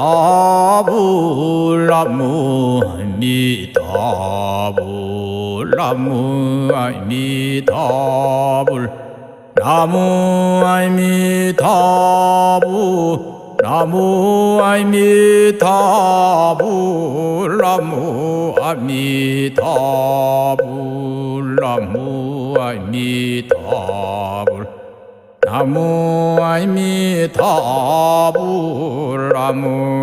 나무 아미타불 나무 아미타불 나무 아미타불 나무 아미타불 나무 아미타불 나무 아미타불 나무 나무